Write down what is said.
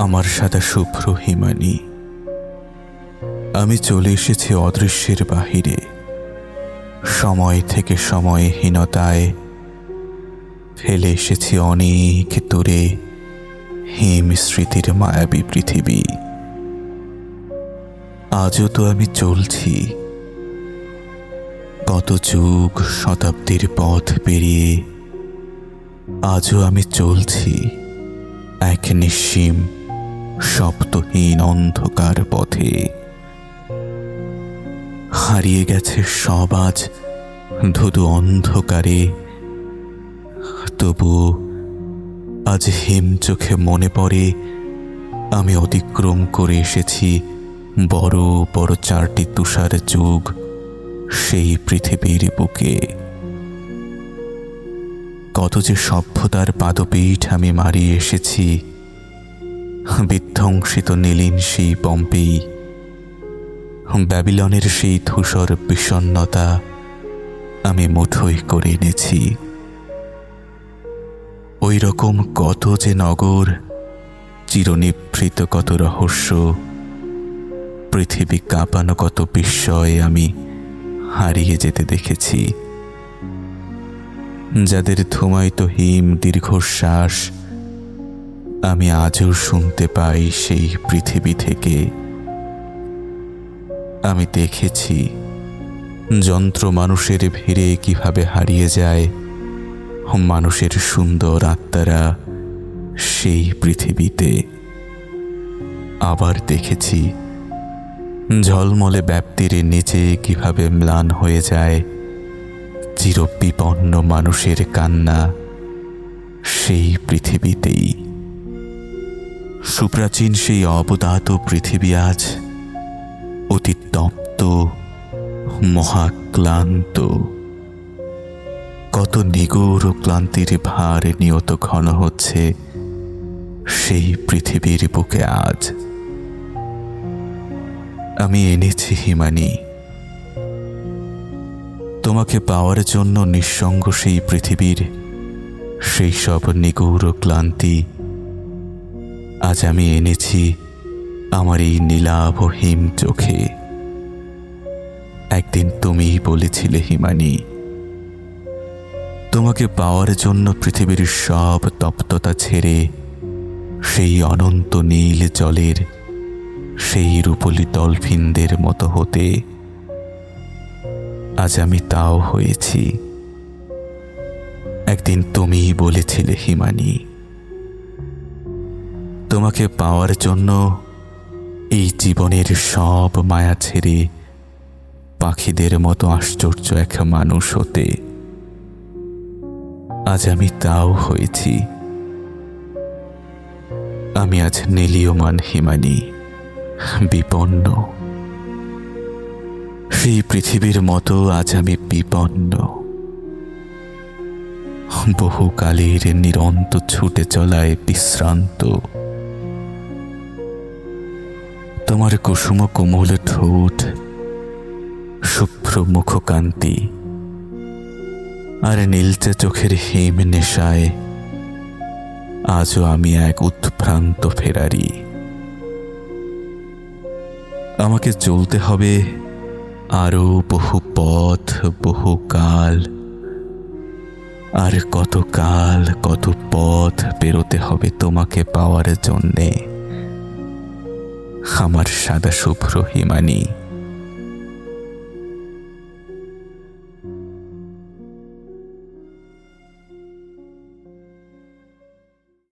আমার সাদা শুভ্র হিমানি। আমি চলে এসেছি অদৃশ্যের বাহিরে। সময় থেকে সময়হীনতায় ফেলে এসেছি অনেক দূরে হিম স্মৃতির মায়াবী পৃথিবী। আজও তো আমি চলছি। কত যুগ শতাব্দীর পথ পেরিয়ে আজও আমি চলছি। এক নিঃসীম শব্দহীন অন্ধকার পথে। হারিয়ে গেছে সব আজ ধুধু অন্ধকারে। তবু আজ হিম চোখে মনে পড়ে, আমি অতিক্রম করে এসেছি বড় বড় চারটি তুষার যুগ সেই পৃথিবীর বুকে। কত যে সভ্যতার পাদপীঠ আমি মারিয়ে এসেছি বিধ্বংসিত নীলিন সেই পম্পেই ব্যাবিলনের সেই ধূসর বিষণ্নতা আমি মুঠোই করে এনেছি। ওই রকম কত যে নগর, চিরনিভৃত কত রহস্য, পৃথিবী কাঁপানো কত বিস্ময়ে আমি হারিয়ে যেতে দেখেছি। যাদের ধুমায়িত হিম, দীর্ঘশ্বাস আমি আজও শুনতে পাই সেই পৃথিবী থেকে। আমি দেখেছি যন্ত্র মানুষের ভিড়ে কীভাবে হারিয়ে যায়। মানুষের সুন্দর আত্মারা সেই পৃথিবীতে। আবার দেখেছি ঝলমলে ব্যাপ্তির নিচে কীভাবে ম্লান হয়ে যায়। চিরবিপন্ন মানুষের কান্না সেই পৃথিবীতেই। সুপ্রাচীন সেই অবদাত পৃথিবী আজ অতি তপ্ত, মহাক্লান্ত। কত নিগুড় ক্লান্তির ভার নিয়ত ঘন হচ্ছে সেই পৃথিবীর বুকে আজ। আমি এনেছি হিমানি। তোমাকে পাওয়ার জন্য নিঃসঙ্গ সেই পৃথিবীর সেই সব নিগৌর ক্লান্তি আজ আমি এনেছি আমার এই নীলাভহীম চোখে। একদিন তুমিই বলেছিলে, হিমানি, তোমাকে পাওয়ার জন্য পৃথিবীর সব তপ্ততা ছেড়ে সেই অনন্ত নীল জলের, সেই রূপলি ডলফিনদের মতো হতে আজ আমি তাও হয়েছি। একদিন তুমিই বলেছিলে, হিমানি তোমাকে পাওয়ার জন্য এই জীবনের সব মায়া ছেড়ে পাখিদের মতো আশ্চর্য এক মানুষ হতে আজ আমি তাও হয়েছি। আমি আজ নীলীয়মান হিমানি, বিপন্ন। সেই পৃথিবীর মতো আজ আমি বিপন্ন। বহুকালের নিরন্ত ছুটে চলায় বিশ্রান্ত। তোমার কুসুম কোমল ঠোঁট, শুভ্র মুখকান্তি, আর নীলচে চোখের হিম নেশায় আজও আমি এক উৎভ্রান্ত ফেরারি। আমাকে চলতে হবে আরও বহু পথ, বহু কাল, আর কত কাল, কত পথ পেরোতে হবে তোমাকে পাওয়ার জন্যে। আমার সাদা শুভ্র হিমানী।